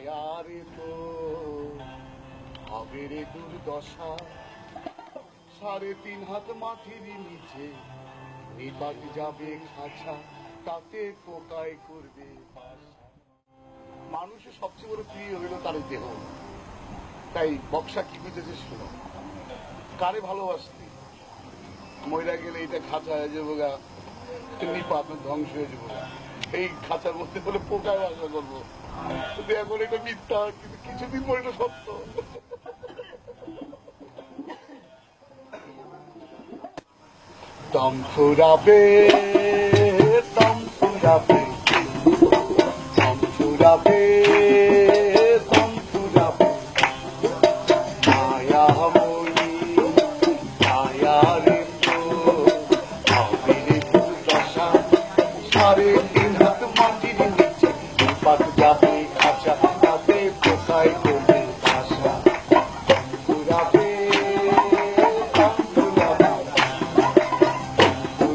ছায়ারে তো ভাবের দুর্দশা, সাড়ে তিন হাত মাটির নিচে, নিপাত যাবে খাঁচা, তাতে পোকায় করবে মানুষের সবচেয়ে বড় প্রিয় হইল তার দেহ। তাই বক্সা কি বুঝেছে শুনো? কারে ভালোবাসতে? মহিলা গেলে এটা খাঁচা হয়ে যাব গা নিপাত ধ্বংস হয়ে যাব গা এই খাঁচার মধ্যে বলে পোকায় আসা করব। কিন্তু এখন এটা মিথ্যা, কিন্তু কিছুদিন পর এটা সত্য। দম ফুরাবে দম ফুরাবে দম ফুরাবে।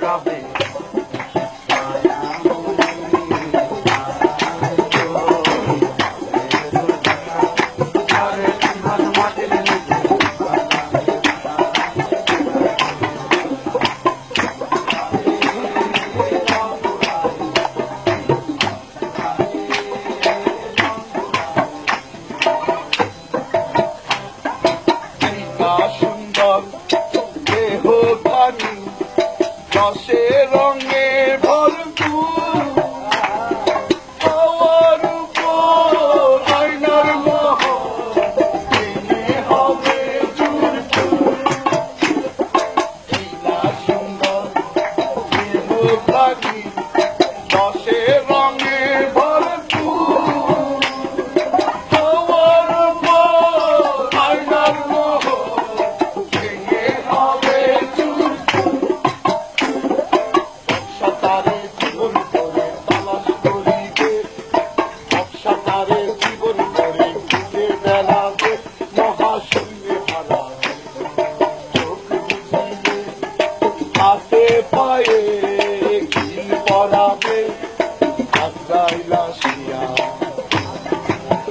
love it.